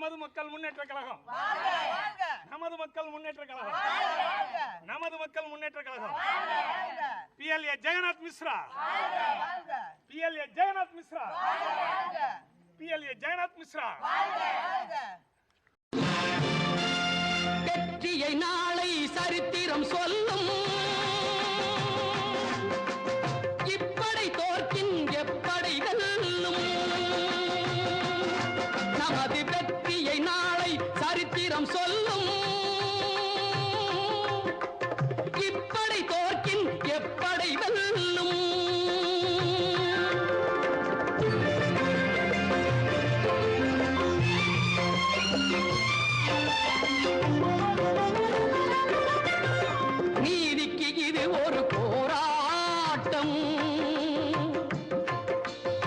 நமது மக்கள் முன்னேற்ற கழகம். வாழ்க நமது மக்கள் முன்னேற்ற கழகம். வாழ்க நமது மக்கள் முன்னேற்ற கழகம். வாழ்க பிஎல்ஏ ஜெகநாத் மிஸ்ரா. வாழ்க பிஎல்ஏ ஜெகநாத் மிஸ்ரா. வாழ்க பிஎல்ஏ ஜெகநாத் மிஸ்ரா. வாழ்க வெற்றியை நாளை சரித்திரம் சொல்லும். இப்படை தோற்கின் எப்படை வெல்லும் நமது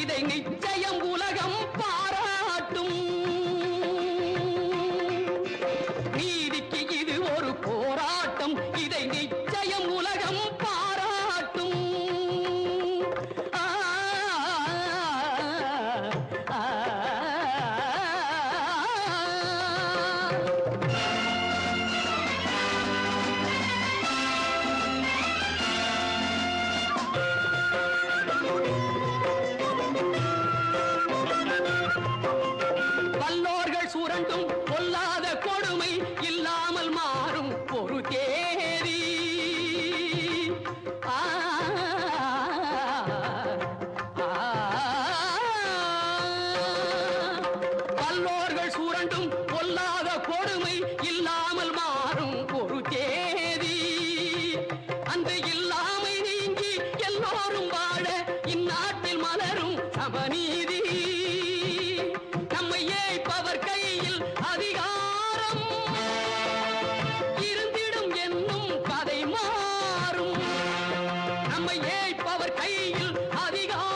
இதை நிச்சயம் உலகம் பா இந்நாட்டில் மலரும் சமநீதி நம்மை ஏய்ப்பவர் கையில் அதிகாரம். இருந்திடும் என்னும் கதை மாறும். நம்மை ஏய்ப்பவர் கையில் அதிகாரம்.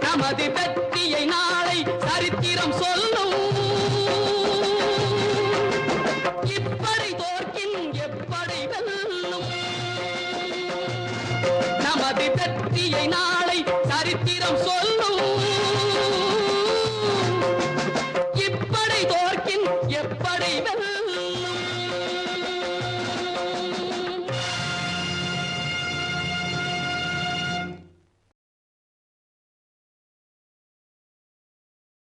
நமது வெற்றியை நாளை சரித்திரம் சொல்லும். இப்படை தோற்கின் எப்படை வெல்லும்? நமது வெற்றியை நாளை சரித்திரம் சொல்லும்.